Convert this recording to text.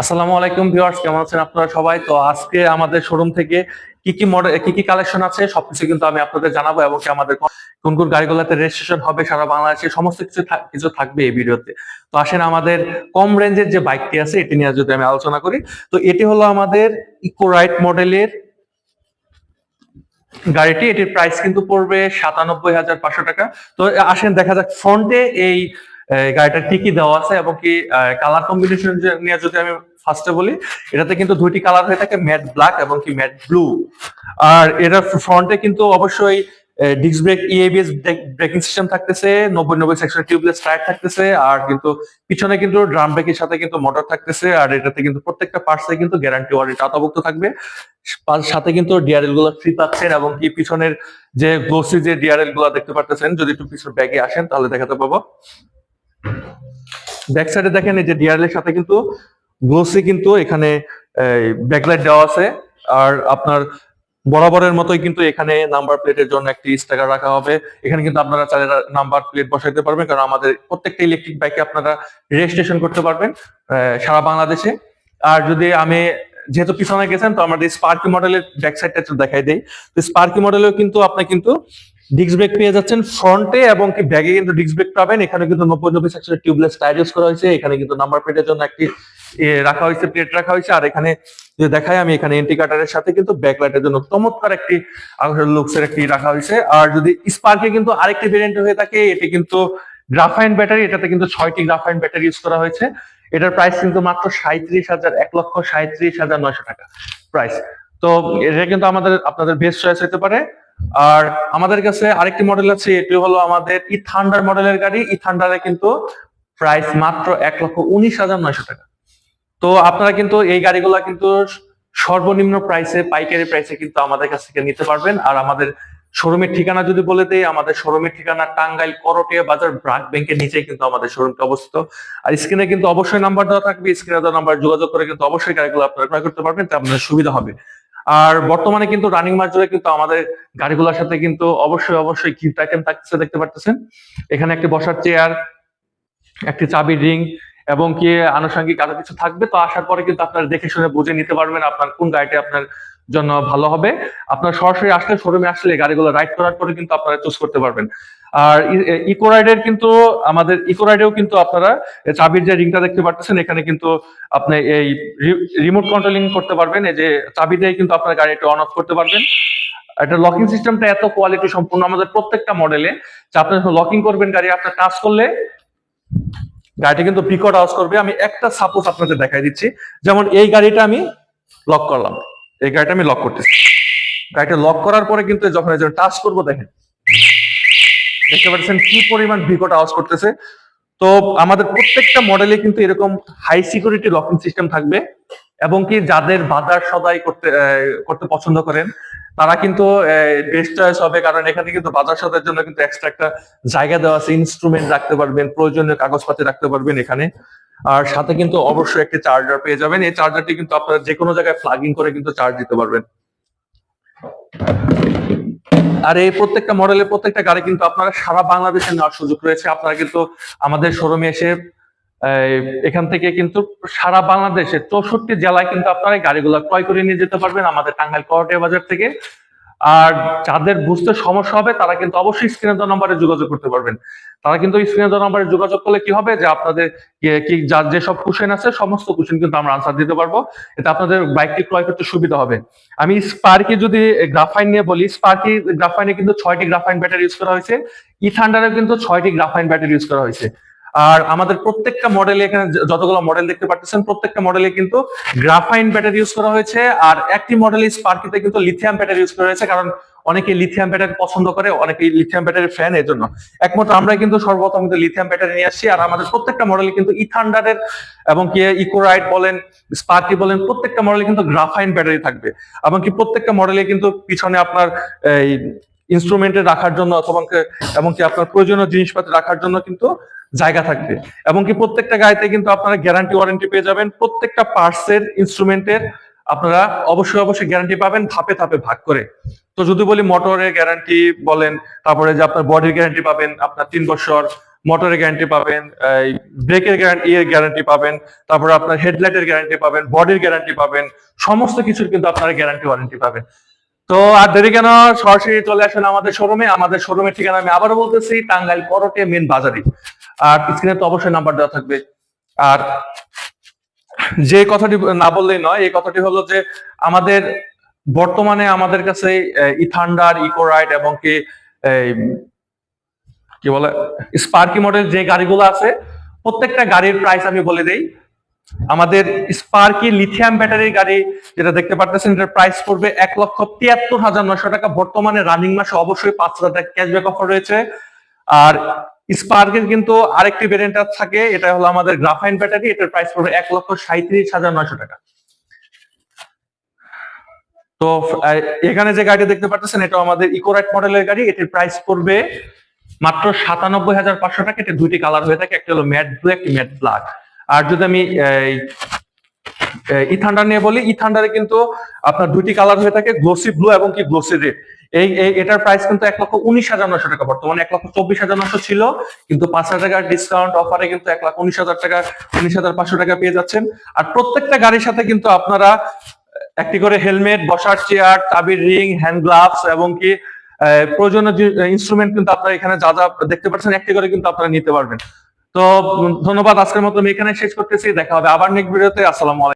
আসসালামু আলাইকুম ভিউয়ার্স, কেমন আছেন আপনারা সবাই? তো আজকে আমাদের শোরুম থেকে কি কি মডেল কি কি কালেকশন আছে, সবকিছু কিন্তু আমি আপনাদের জানাব এবং কি আমাদের কোন কোন গাড়িগুলোতে রেজিস্ট্রেশন হবে সারা বাংলাদেশে, সমস্ত কিছু কিছু থাকবে এই ভিডিওতে। তো আসেন আমাদের কম রেঞ্জের যে বাইকটি আছে, এটি নিয়ে যদি আমি আলোচনা করি, তো এটি হলো আমাদের ইকো রাইট মডেলের গাড়িটি। এটির প্রাইস কিন্তু পড়বে সাতানব্বই হাজার পাঁচশো টাকা। তো আসেন দেখা যাক ফ্রন্টে এই কি কি দেওয়া আছে এবং কি কালার কম্বিনেশন নিয়ে যদি আমি ফার্স্টে বলি, এটাতে কিন্তু দুইটি কালার হয়ে থাকে ম্যাট ব্ল্যাক এবং কি ম্যাট ব্লু আর এটার ফ্রন্টে কিন্তু অবশ্যই disc brake ABS braking system থাকতেছে, নব্বই নব্বই সেকশন টিউবলেস টায়ার থাকতেছে, আর কিন্তু পিছনে কিন্তু ড্রাম ব্রেকের সাথে কিন্তু মোটর থাকতেছে, আর এটাতে কিন্তু প্রত্যেকটা পার্টসে কিন্তু গ্যারান্টি ওয়ারেন্টি আওতাভুক্ত থাকবে। সাথে কিন্তু ডিআরএলগুলো ফ্রি পাচ্ছেন এবং কি পিছনের যে গ্লোসি যে ডিআরএলগুলো দেখতে পারতেছেন, যদি একটু পিছনের ব্যাগে আসেন, তাহলে দেখাতে পাবো। ব্যাক সাইডে দেখেন এই যে ডিআরএল এর সাথে কিন্তু গ্লোসি কিন্তু এখানে ব্যাকলাইট দেওয়া আছে। আর আপনার বরাবরের মতোই কিন্তু এখানে নাম্বার প্লেটের জন্য একটি স্টিকার রাখা হবে। এখানে কিন্তু আপনারা চাইলে নাম্বার প্লেট বসাইতে পারবেন, কারণ আমাদের প্রত্যেকটা ইলেকট্রিক বাইকে আপনারা রেজিস্ট্রেশন করতে পারবেন সারা বাংলাদেশে। আর যদি আমি যেহেতু পিছনে গেছেন, তো আমাদের স্পার্কি মডেলের ব্যাক সাইডটা একটু দেখাই দেই। তো স্পার্কি মডেলেও কিন্তু আপনি কিন্তু ডিস্ক ব্রেক পেয়ে যাচ্ছেন ফ্রন্টে এবং কি ব্যাগে কিন্তু ডিস্ক ব্রেক পাবেন। এখানে কিন্তু নব্বই নব্বই সেকশনের টিউবলেস টায়ার ইউজ করা হয়েছে। এখানে কিন্তু নাম্বার প্লেটের জন্য একটি রাখা হয়েছে প্লেট রাখা হয়েছে। আর এখানে যে দেখাই, আমি এখানে এন্টি কাটারের সাথে কিন্তু ব্যাকলাইটের জন্য চমৎকার একটি লুকস এর একটি রাখা হয়েছে। আর যদি স্পার্কে কিন্তু আরেকটি ভেরিয়েন্ট হয়ে থাকে, এটি কিন্তু গ্রাফাইন ব্যাটারি এটাতে কিন্তু ছয়টি গ্রাফাইন ব্যাটারি ইউজ করা হয়েছে। এটার প্রাইস কিন্তু মাত্র সাঁত্রিশ হাজার, এক লক্ষ সাঁত্রিশ হাজার নয়শো টাকা প্রাইস তো এটা কিন্তু আমাদের, আপনাদের বেস্ট চয়েস হতে পারে। আর আমাদের কাছে আরেকটি মডেল আছে, এটি হলো আমাদের ই থান্ডার মডেলের গাড়ি। ই থান্ডারে কিন্তু প্রাইস মাত্র এক লক্ষ উনিশ হাজার নয়শো টাকা। তো আপনারা কিন্তু এই গাড়িগুলা কিন্তু সর্বনিম্ন প্রাইসে পাইকারি প্রাইসে কিন্তু আমাদের কাছ থেকে নিতে পারবেন। আর আমাদের শোরুমের ঠিকানা যদি বলে দেই, আমাদের শোরুমের ঠিকানা টাঙ্গাইল করটিয়া বাজার ব্রাক ব্যাংকের নিচে কিন্তু আমাদের শোরুমটা অবস্থিত। আর স্ক্রিনে কিন্তু অবশ্যই নাম্বার দেওয়া থাকবে। স্ক্রিনে দেওয়া নাম্বার যোগাযোগ করে কিন্তু অবশ্যই গাড়িগুলো আপনারা ক্রয় করতে পারবেন, তা আপনাদের সুবিধা হবে। আর বর্তমানে কিন্তু রানিং মার্কেটে কিন্তু আমাদের গাড়িগুলোর সাথে কিন্তু অবশ্যই অবশ্যই গিফট আইটেম থাকছে দেখতে পারতেছেন। এখানে একটি বসার চেয়ার একটি চাবি রিং এবং কি আনুষঙ্গিক আরও কিছু থাকবে। তো আসার পরে কিন্তু আপনারা দেখে শুনে বুঝে নিতে পারবেন আপনার কোন গাড়িটি আপনার জন্য ভালো হবে। আপনার সরাসরি আসলে শোরুমে আসলে গাড়িগুলো রাইড করার পরে কিন্তু আপনারা চুজ করতে পারবেন। আর ইকো রাইডের কিন্তু আমাদের ইকো রাইডেও কিন্তু আপনারা চাবির যে রিংটা দেখতে পাচ্ছেন, এখানে কিন্তু আপনি এই রিমোট কন্ট্রোলিং করতে পারবেন। এই যে চাবি দিয়ে কিন্তু আপনার গাড়িটা অন অফ করতে পারবেন। এটা লকিং সিস্টেমটা এত কোয়ালিটি সম্পূর্ণ আমাদের প্রত্যেকটা মডেলে যে আপনি লকিং করবেন গাড়ি আপনার টাচ করলে গাড়িটা কিন্তু পিকট আওয়াজ করবে। আমি একটা সাপোজ আপনাদের দেখাই দিচ্ছি। যেমন এই গাড়িটা আমি লক করলাম। এই গাড়িটা আমি লক করতেছি। গাড়িটা লক করার পরে কিন্তু যখন টাচ করব, দেখেন দেখতে পাচ্ছেন কি পরিমাণ বিকট আওয়াজ করতেছে। তো আমাদের প্রত্যেকটা মডেলে কিন্তু এরকম হাই সিকিউরিটি লকিং সিস্টেম থাকবে এবং কি যাদের বাজার সদাই করতে করতে পছন্দ করেন, তারা কিন্তু বেস্ট চয়েস হবে কারণ এখানে কিন্তু বাজার সদাইয়ের জন্য কিন্তু এক্সট্রা একটা জায়গা দেওয়া আছে ইনস্ট্রুমেন্ট রাখতে পারবেন, প্রয়োজনীয় কাগজপাতি রাখতে পারবেন এখানে। আর সাথে কিন্তু অবশ্যই একটি চার্জার পেয়ে যাবেন। এই চার্জারটি কিন্তু আপনারা যে কোনো জায়গায় ইন করে কিন্তু চার্জ দিতে পারবেন। আর এই প্রত্যেকটা মডেলের প্রত্যেকটা গাড়ি কিন্তু আপনারা সারা বাংলাদেশে নেওয়ার সুযোগ রয়েছে। আপনারা কিন্তু আমাদের শোরুমে এসে এখান থেকে কিন্তু সারা বাংলাদেশে চৌষট্টি জেলায় কিন্তু আপনারা গাড়িগুলো ক্রয় করে নিয়ে যেতে পারবেন আমাদের টাঙ্গাইল করটিয়া বাজার থেকে। আর যাদের বুঝতে সমস্যা হবে, তারা কিন্তু অবশ্যই স্ক্রিনে দেওয়া নম্বরে যোগাযোগ করতে পারবেন। তারা কিন্তু স্ক্রিনে দেওয়া নম্বরে যোগাযোগ করলে কি হবে? যে আপনাদের কি- যার যেসব কোশ্চেন আছে, সমস্ত কোশ্চেন কিন্তু আমরা আনসার দিতে পারব। এতে আপনাদের বাইকটি ক্রয় করতে সুবিধা হবে। আমি স্পার্কি যদি গ্রাফাইন নিয়ে বলি স্পার্কি গ্রাফাইনে কিন্তু ছয়টি গ্রাফাইন ব্যাটারি ইউজ করা হয়েছে। ইথান্ডারে কিন্তু ছয়টি গ্রাফাইন ব্যাটারি ইউজ করা হয়েছে। আর আমাদের প্রত্যেকটা মডেলে এখানে যতগুলো মডেল দেখতে পাচ্ছেন প্রত্যেকটা মডেলে কিন্তু গ্রাফাইন ব্যাটারি ইউজ করা হয়েছে আর একটি মডেলে স্পার্কিতে কিন্তু লিথিয়াম ব্যাটারি ইউজ করা হয়েছে কারণ অনেকে লিথিয়াম ব্যাটারি পছন্দ করে অনেকে লিথিয়াম ব্যাটারির ফ্যান এর জন্য। একমাত্র আমরা কিন্তু সর্বপ্রথম কিন্তু লিথিয়াম ব্যাটারি নিয়ে আসছি আর আমাদের প্রত্যেকটা মডেলে কিন্তু ইথান্ডারের এবং কি ইকোরাইড বলেন স্পার্কি বলেন, প্রত্যেকটা মডেলে কিন্তু গ্রাফাইন ব্যাটারি থাকবে। এবং কি প্রত্যেকটা মডেলে কিন্তু পিছনে আপনার এই ইনস্ট্রুমেন্টে রাখার জন্য অথবা কি- এবং আপনার প্রয়োজনীয় জিনিসপাতি রাখার জন্য কিন্তু জায়গা থাকবে। এবং কি প্রত্যেকটা গাড়িতে কিন্তু আপনারা গ্যারান্টি ওয়ারেন্টি পেয়ে যাবেন। প্রত্যেকটা পার্টসের ইনস্ট্রুমেন্টের আপনারা অবশ্যই অবশ্যই গ্যারান্টি পাবেন, ধাপে ধাপে ভাগ করে। তো যদি বলি মোটরের গ্যারান্টি বলেন, তারপরে যে আপনার বডির গ্যারান্টি পাবেন, আপনার তিন বছর মোটরের গ্যারান্টি পাবেন ব্রেকের গ্যারান্টি এর গ্যারান্টি পাবেন, তারপর আপনার হেডলাইটের গ্যারান্টি পাবেন বডির গ্যারান্টি পাবেন, সমস্ত কিছুর কিন্তু আপনারা গ্যারান্টি ওয়ারেন্টি পাবেন। তো আর দেরি কেন? সরাসরি চলে আসেন আমাদের শোরুমে আমাদের শোরুমের ঠিকানা আমি আবারও বলতেছি, টাঙ্গাইল করটে মেন বাজারে। আর স্ক্রিনে তো অবশ্যই নাম্বার দেওয়া থাকবে। আর যে কথাটি না বললেই নয়, এই কথাটি হলো যে আমাদের বর্তমানে আমাদের কাছে ইথান্ডার ইকোরাইড এবং কি কি বলে স্পার্কি মডেল যে গাড়িগুলো আছে, প্রত্যেকটা গাড়ির প্রাইস আমি বলে দেই। আমাদের স্পার্কি লিথিয়াম ব্যাটারির গাড়ি, যেটা দেখতে পারতেছেন, এটার প্রাইস পড়বে এক লক্ষ তিয়াত্তর হাজার নয়শো টাকা। বর্তমানে রানিং মাসে অবশ্যই পাঁচ হাজার টাকা ক্যাশব্যাক অফার রয়েছে। আর স্পার্কের কিন্তু আরেকটি ভেরিয়েন্ট থাকে, এটা হলো আমাদের গ্রাফাইন ব্যাটারি এটার প্রাইস পড়বে এক লক্ষ সাঁত্রিশ হাজার নয়শো টাকা। তো এখানে যে গাড়ি দেখতে পাচ্ছেন এটা আমাদের ইকোরাইট মডেলের গাড়ি, এটির প্রাইস পড়বে মাত্র সাতানব্বই হাজার পাঁচশো টাকা। এটা দুইটি কালার হয়ে থাকে, একটা হলো ম্যাট ব্লু একটি ম্যাট ব্ল্যাক আর যদি আমি ইথান্ডার নিয়ে বলি ইথান্ডারে কিন্তু আপনার দুইটি কালার হয়ে থাকে গ্লোসি ব্লু এবং কি গ্লোসি রেড এই, এই- এটার প্রাইস কিন্তু এক লক্ষ উনিশ হাজার নশো টাকা, বর্তমানে এক লক্ষ চব্বিশ হাজার নশো ছিল, কিন্তু পাঁচ হাজার টাকার ডিসকাউন্ট অফারে কিন্তু এক লাখ উনিশ হাজার টাকা, উনিশ হাজার পাঁচশো টাকা পেয়ে যাচ্ছেন। আর প্রত্যেকটা গাড়ির সাথে কিন্তু আপনারা, একটি করে হেলমেট বসার চেয়ার চাবির রিং হ্যান্ড গ্লাভস এবং কি প্রয়োজনীয় ইনস্ট্রুমেন্ট কিন্তু আপনারা এখানে যা যা দেখতে পাচ্ছেন, একটি করে কিন্তু আপনারা নিতে পারবেন। তো ধন্যবাদ আজকের মতো আমি এখানে শেষ করতেছি দেখা হবে আবার নেক্সট ভিডিওতে আসসালামু